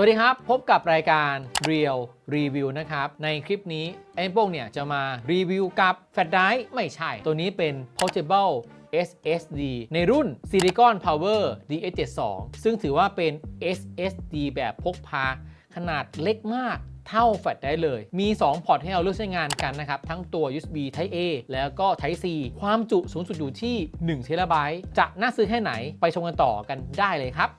วัสดีครับ พบกับรายการ Real Review นะครับ ในคลิปนี้ไอ้โป้งเนี่ยจะมารีวิวกับแฟลชไดรฟ์ไม่ใช่ ตัวนี้เป็น Portable SSD ในรุ่น Silicon Power DS72 ซึ่งถือว่าเป็น SSD แบบพกพา ขนาดเล็กมากเท่าแฟลชได้เลย มี 2 พอร์ตให้เราเลือกใช้งานกันนะครับ ทั้งตัว USB Type A แล้วก็ Type C ความจุสูงสุดอยู่ที่1 t b จะน่าซื้อแค่ไหนไปชมกันต่อกันได้เลยครับ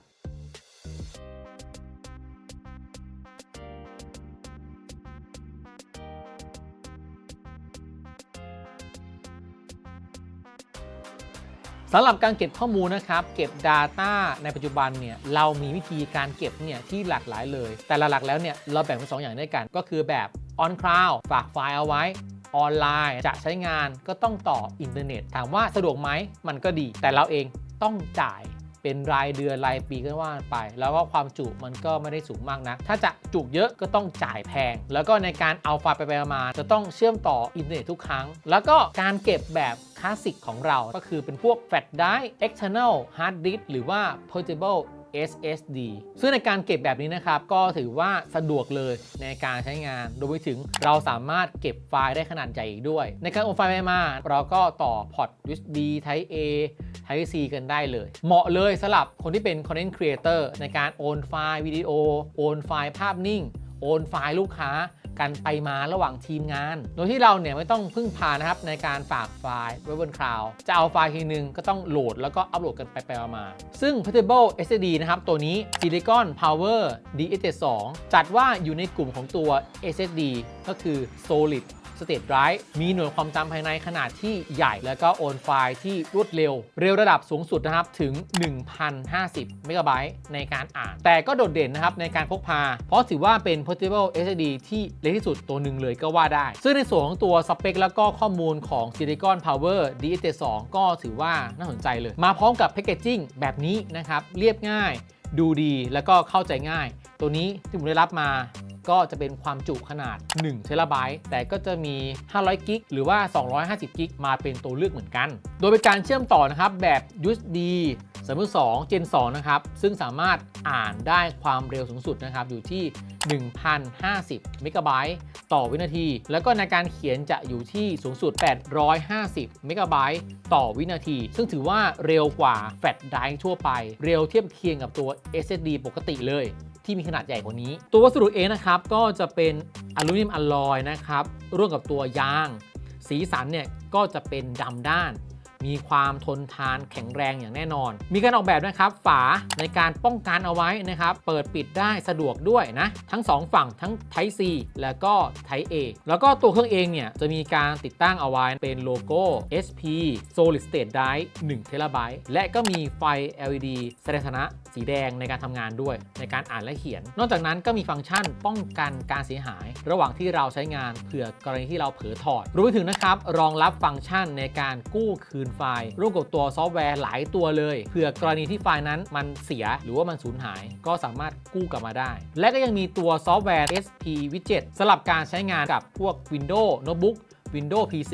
สำหรับการเก็บข้อมูลนะครับ เก็บ Data ในปัจจุบันเนี่ยเรามีวิธีการเก็บเนี่ยที่หลากหลายเลย แต่หลักๆแล้วเนี่ยเราแบ่งเป็นสองอย่างด้วยกัน ก็คือแบบ on cloud ฝากไฟล์เอาไว้ออนไลน์จะใช้งานก็ต้องต่ออินเทอร์เน็ต ถามว่าสะดวกไหมมันก็ดี แต่เราเองต้องจ่าย เป็นรายเดือนรายปีก็ว่าไป แล้วก็ความจุมันก็ไม่ได้สูงมากนะถ้าจะจุเยอะก็ต้องจ่ายแพง แล้วก็ในการเอาไฟล์ไปไปมาจะต้องเชื่อมต่ออินเทอร์เน็ตทุกครั้ง แล้วก็การเก็บแบบคลาสสิกของเราก็คือเป็นพวกแฟลชไดร์ external hard disk หรือว่า portable SSD ซึ่งในการเก็บแบบนี้นะครับ ก็ถือว่าสะดวกเลยในการใช้งานรวมไปถึงเราสามารถเก็บไฟล์ได้ขนาดใหญ่อีกด้วย ในการโอนไฟล์ไปมาเราก็ต่อพอร์ต USB Type A Type C กันได้เลย เหมาะเลยสำหรับคนที่เป็น Content Creator ในการโอนไฟล์วิดีโอ โอนไฟล์ภาพนิ่ง โอนไฟล์ลูกค้า กันไปมาระหว่างทีมงาน โดยที่เราเนี่ยไม่ต้องพึ่งพานะครับในการฝากไฟล์ไว้บนคลาวด์จะเอาไฟล์ทีนึงก็ต้องโหลดแล้วก็อัปโหลดกันไปไปมา ซึ่ง Portable SSD นะครับตัวนี้ Silicon Power DS72 จัดว่าอยู่ในกลุ่มของตัว SSD ก็คือ Solid State Drive มีหน่วยความจำภายในขนาดที่ใหญ่ แล้วก็โอนไฟล์ที่รวดเร็ว เร็วระดับสูงสุดนะครับถึง 1,050 เมกะไบต์ในการอ่าน แต่ก็โดดเด่นนะครับในการพกพา เพราะถือว่าเป็น Portable SSD ที่เล็กที่สุดตัวหนึ่งเลยก็ว่าได้ ซึ่งในส่วนของตัวสเปคแล้วก็ข้อมูลของ Silicon Power DS72 ก็ถือว่าน่าสนใจเลย มาพร้อมกับแพคเกจจิ้งแบบนี้นะครับ เรียบง่าย ดูดีแล้วก็เข้าใจง่าย ตัวนี้ที่ผมได้รับมา ก็จะเป็นความจุขนาด1เทราไบต์แต่ก็จะมี 500 กิกหรือว่า 250 กิกมาเป็นตัวเลือกเหมือนกัน โดยเป็นการเชื่อมต่อนะครับแบบ USB 3.2 Gen 2นะครับ ซึ่งสามารถอ่านได้ความเร็วสูงสุดนะครับ อยู่ที่ 1,050 เมกะไบต์ต่อวินาที แล้วก็ในการเขียนจะอยู่ที่สูงสุด 850 เมกะไบต์ต่อวินาที ซึ่งถือว่าเร็วกว่าแฟลชไดรฟ์ทั่วไป เร็วเทียบเคียงกับตัว SSD ปกติเลย ที่มีขนาดใหญ่กว่านี้ ตัววัสดุเองนะครับก็จะเป็นอลูมิเนียมอลลอยนะครับร่วมกับตัวยาง สีสันเนี่ยก็จะเป็นดำด้าน มีความทนทานแข็งแรงอย่างแน่นอน มีการออกแบบนะครับฝาในการป้องกันเอาไว้นะครับ เปิดปิดได้สะดวกด้วยนะ ทั้ง 2 ฝั่งทั้ง Type C แล้วก็ Type A แล้วก็ตัวเครื่องเองเนี่ยจะมีการติดตั้งเอาไว้เป็นโลโก้ SP Solid State Drive 1 t b และก็มีไฟ LED แสดงฐานะ สีแดงในการทำงานด้วย ในการอ่านและเขียน นอกจากนั้นก็มีฟังก์ชันป้องกันการเสียหาย ระหว่างที่เราใช้งานเผื่อกรณีที่เราเผลอถอดรวมไปถึงนะครับ รองรับฟังก์ชันในการกู้คืนไฟล์ร่วมกับตัวซอฟต์แวร์หลายตัวเลยเผื่อกรณีที่ไฟล์นั้นมันเสียหรือว่ามันสูญหาย ก็สามารถกู้กลับมาได้ และก็ยังมีตัวซอฟต์แวร์ SP Widget สำหรับการใช้งานกับพวก Windows Notebook Windows PC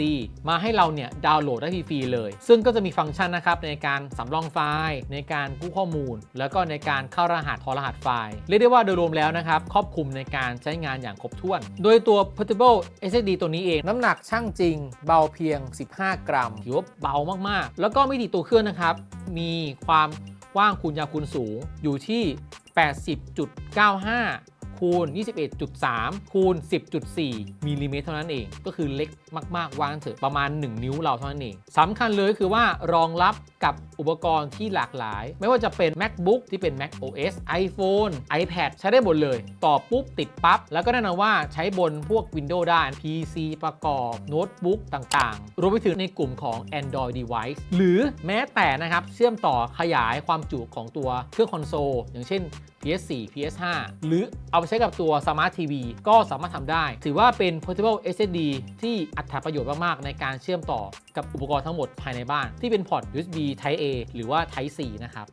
มาให้เราเนี่ยดาวน์โหลดได้ฟรีๆเลย ซึ่งก็จะมีฟังก์ชันนะครับในการสำรองไฟล์ในการกู้ข้อมูล แล้วก็ในการเข้ารหัสถอดรหัสไฟล์เรียกได้ว่าโดยรวมแล้วนะครับครอบคลุมในการใช้งานอย่างครบถ้วน โดยตัว Portable SSD ตัวนี้เอง น้ำหนักช่างจริง เบาเพียง 15 กรัมถือว่าเบามากๆ แล้วก็มิติตัวเครื่องนะครับมีความกว้างคูณยาวคูณสูงอยู่ที่ 80.95 คูณ 21.3 คูณ 10.4มิลลิเมตรเท่านั้นเอง ก็คือเล็กมาก ๆวางเถอะประมาณ 1 นิ้วเราเท่านั้นเองสำคัญเลยคือว่ารองรับกับอุปกรณ์ที่หลากหลาย ไม่ว่าจะเป็น MacBook ที่เป็น Mac OS iPhone iPad ใช้ได้หมดเลย ต่อปุ๊บ ติดปั๊บ แล้วก็แน่นอนว่าใช้บนพวก Windows ได้ PC ประกอบโน้ตบุ๊กต่างๆ รวมไปถึงในกลุ่มของ Android device หรือแม้แต่นะครับ เชื่อมต่อขยายความจุของตัวเครื่องคอนโซลอย่างเช่น PS4 PS5 หรือเอาไปใช้กับตัว Smart TV ก็สามารถทำได้ ถือว่าเป็น Portable SSD ที่อัตราประโยชน์มาก ๆ ในการเชื่อมต่อกับอุปกรณ์ทั้งหมดภายในบ้าน ที่เป็นพอร์ต USB Type A หรือว่า Type C นะครับ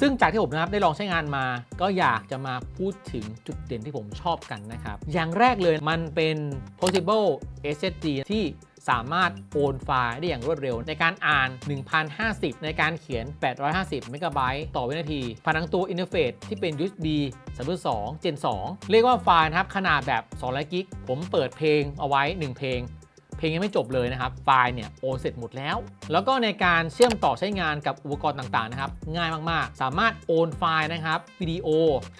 ซึ่งจากที่ผมนะครับได้ลองใช้งานมา ก็อยากจะมาพูดถึงจุดเด่นที่ผมชอบกันนะครับ อย่างแรกเลยมันเป็น Portable SSD ที่ สามารถโอนไฟล์ได้อย่างรวดเร็ว ในการอ่าน 1050 ในการเขียน 850 เมกะไบต์ต่อวินาทีผ่านทางตัวอินเทอร์เฟซที่เป็น USB 3.2 Gen 2 เรียกว่าไฟล์นะครับขนาดแบบ200กิก ผมเปิดเพลงเอาไว้ 1 เพลง เพลงยังไม่จบเลยนะครับ ไฟล์เนี่ยโอนเสร็จหมดแล้ว แล้วก็ในการเชื่อมต่อใช้งานกับอุปกรณ์ต่างๆนะครับ ง่ายมากๆ สามารถโอนไฟล์นะครับวิดีโอ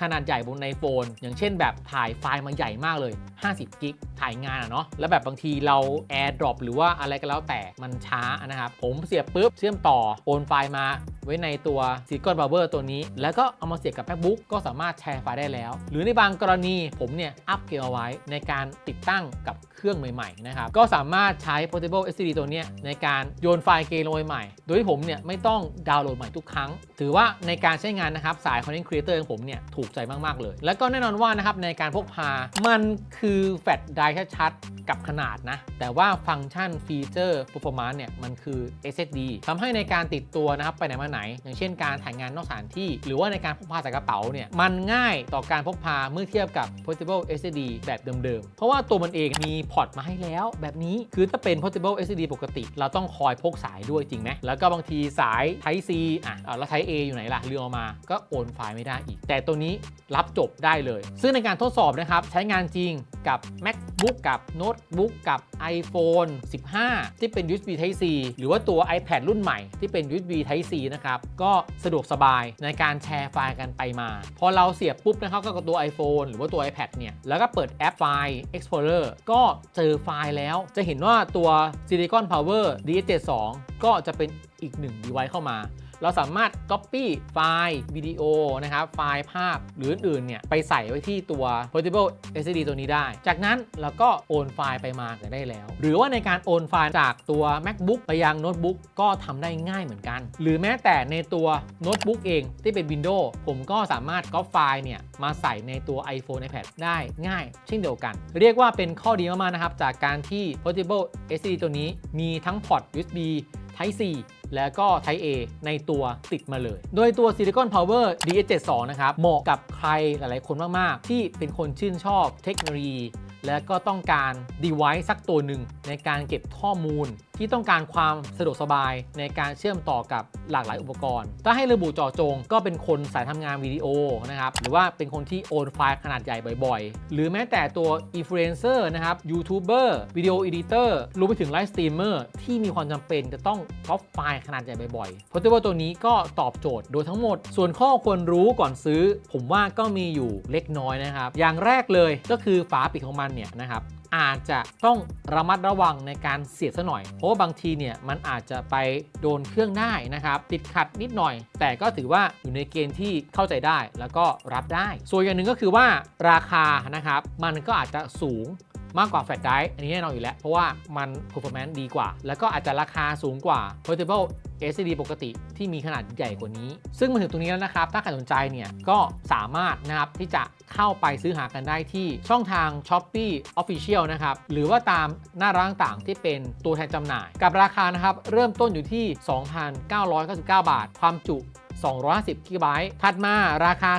ขนาดใหญ่บนในโฟน อย่างเช่นแบบถ่ายไฟล์มาใหญ่มากเลย 50 กิก ถ่ายงานอะเนาะ แล้วแบบบางทีเรา AirDrop หรือว่าอะไรก็แล้วแต่ มันช้านะครับ ผมเสียบปุ๊บ เชื่อมต่อ โอนไฟล์มาไว้ในตัว s i l i c o n Power ตัวนี้ แล้วก็เอามาเสียบกับ MacBook ก็สามารถแชร์ไฟล์ได้แล้ว หรือในบางกรณีผมเนี่ยอัปเกรดเอาไว้ในการติดตั้งกับเครื่องใหม่ๆนะครับ ก็สาามารถใช้ Portable SSD ตัวนี้ในการโยนไฟล์เกมลงไปใหม่ โดยที่ผมเนี่ยไม่ต้องดาวน์โหลดใหม่ทุกครั้ง ถือว่าในการใช้งานนะครับสาย Content Creator ของผมเนี่ยถูกใจมาก ๆ เลย แล้วก็แน่นอนว่านะครับในการพกพา มันคือแฟลชไดร์ชัดๆ กับขนาดนะ แต่ว่าฟังก์ชันฟีเจอร์ performance เนี่ยมันคือ SSD ทำให้ในการติดตัวนะครับไปไหนมาไหน อย่างเช่นการถ่ายงานนอกสถานที่ หรือว่าในการพกพาใส่กระเป๋าเนี่ยมันง่ายต่อการพกพาเมื่อเทียบกับ portable SSD แบบเดิมๆ เพราะว่าตัวมันเองมีพอร์ตมาให้แล้วแบบนี้คือถ้าเป็น portable SSD ปกติ เราต้องคอยพกสายด้วยจริงไหมแล้วก็บางทีสาย Type C อะเอาแล้ว Type A อยู่ไหนล่ะลืมเอมาก็โอนไฟล์ไม่ได้อีก แต่ตัวนี้รับจบได้เลย ซึ่งในการทดสอบนะครับ ใช้งานจริงกับ MacBook กับ Notebook กับ iPhone 15 ที่เป็น USB Type C หรือว่าตัว iPad รุ่นใหม่ที่เป็น USB Type C นะครับ ก็สะดวกสบายในการแชร์ไฟล์กันไปมา พอเราเสียบปุ๊บนะครับก็กับตัว iPhone หรือว่าตัว iPad เนี่ย แล้วก็เปิดแอปไฟล์ Explorer ก็เจอไฟล์แล้วจะเห็นว่าตัว Silicon Power DS72 ก็จะเป็นอีกหนึ่ง device เข้ามา เราสามารถ Copy ไฟล์วิดีโอนะครับไฟล์ภาพหรืออื่นๆเนี่ยไปใส่ไว้ที่ตัว Portable SSD ตัวนี้ได้ จากนั้นเราก็โอนไฟล์ไปมากันได้แล้ว หรือว่าในการโอนไฟล์จากตัว MacBook ไปยังโน้ตบุ๊กก็ทำได้ง่ายเหมือนกัน หรือแม้แต่ในตัวโน้ตบุ๊กเองที่เป็น Windows ผมก็สามารถก๊อปไฟล์เนี่ยมาใส่ในตัว iPhone iPad ได้ง่ายเช่นเดียวกัน เรียกว่าเป็นข้อดีมากๆนะครับจากการที่ Portable SSD ตัวนี้มีทั้งพอร์ต USB Type C แล้วก็ Type A ในตัวติดมาเลย โดยตัว Silicon Power DS72 นะครับ เหมาะกับใครหลายๆคนมาก ๆ ที่เป็นคนชื่นชอบเทคโนโลยี และก็ต้องการ device สักตัวหนึ่งในการเก็บข้อมูลที่ต้องการความสะดวกสบายในการเชื่อมต่อกับหลากหลายอุปกรณ์ ถ้าให้ระบุเจาะจงก็เป็นคนสายทำงานวิดีโอนะครับ หรือว่าเป็นคนที่โอนไฟล์ขนาดใหญ่บ่อยๆ หรือแม้แต่ตัวอินฟลูเอนเซอร์นะครับ ยูทูบเบอร์ วิดีโอเอดิเตอร์ รวมไปถึงไลฟ์สตรีมเมอร์ที่มีความจำเป็นจะต้องก๊อปไฟล์ขนาดใหญ่บ่อยๆ Portable ตัวนี้ก็ตอบโจทย์โดยทั้งหมด ส่วนข้อควรรู้ก่อนซื้อ ผมว่าก็มีอยู่เล็กน้อยนะครับ อย่างแรกเลยก็คือฝาปิดของมันเนี่ยนะครับ อาจจะต้องระมัดระวังในการเสียบซะหน่อย เพราะว่าบางทีเนี่ยมันอาจจะไปโดนเครื่องได้นะครับ ติดขัดนิดหน่อย แต่ก็ถือว่าอยู่ในเกณฑ์ที่เข้าใจได้แล้วก็รับได้ ส่วนอย่างหนึ่งก็คือว่าราคานะครับมันก็อาจจะสูง มากกว่าแฟลชไดรฟ์อันนี้แน่นอนอยู่แล้ว เพราะว่ามัน performance ดีกว่า แล้วก็อาจจะราคาสูงกว่า portable SSD ปกติที่มีขนาดใหญ่กว่านี้ ซึ่งมาถึงตรงนี้แล้วนะครับ ถ้าใครสนใจเนี่ยก็สามารถนะครับที่จะเข้าไปซื้อหากันได้ที่ช่องทาง Shopee Official นะครับ หรือว่าตามหน้าร้านต่างที่เป็นตัวแทนจำหน่าย กับราคานะครับ เริ่มต้นอยู่ที่ 2,999 บาท ความจุ 250กิกะไบต์ถัดมาราคา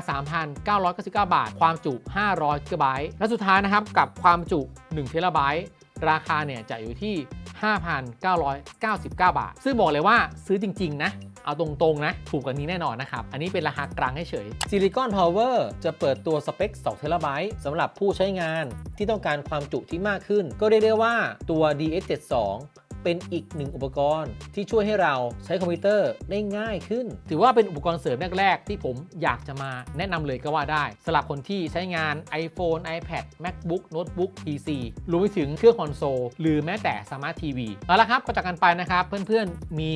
3,999 บาท ความจุ 500กิกะไบต์และสุดท้ายนะครับกับความจุ1เทราไบต์ราคาเนี่ยจะอยู่ที่ 5,999 บาท ซึ่งบอกเลยว่าซื้อจริง ๆ นะ เอาตรงๆ นะ ถูกกว่านี้แน่นอนนะครับ อันนี้เป็นราคากลางให้เฉย Silicon Power จะเปิดตัวสเปค2 t b สำหรับผู้ใช้งานที่ต้องการความจุที่มากขึ้น ก็เรียกได้ว่าตัว DS72 เป็นอีกหนึ่งอุปกรณ์ ที่ช่วยให้เราใช้คอมพิวเตอร์ได้ง่ายขึ้น ถือว่าเป็นอุปกรณ์เสริมแรก ๆ ที่ผมอยากจะมาแนะนำเลยก็ว่าได้สำหรับคนที่ใช้งาน iPhone iPad MacBook Notebook PC รวมไปถึงเครื่องคอนโซลหรือแม้แต่ Smart TV เอาละครับก็จากกันไปนะครับ เพื่อนๆมี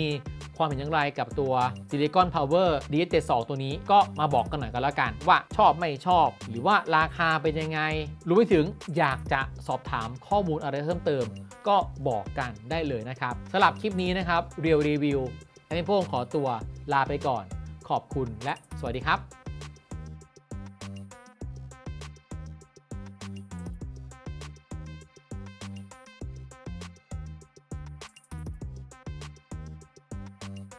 ความเห็นอย่างไรกับตัว Silicon Power DS72 ตัวนี้ก็มาบอกกันหน่อยกันแล้วกัน ว่าชอบไม่ชอบ หรือว่าราคาเป็นยังไงรวมไปถึงอยากจะสอบถามข้อมูลอะไรเพิ่มเติม ก็บอกกันได้เลยนะครับสำหรับคลิปนี้นะครับเรียวรีวิวอันนี้พวกผมขอตัวลาไปก่อน ขอบคุณและสวัสดีครับ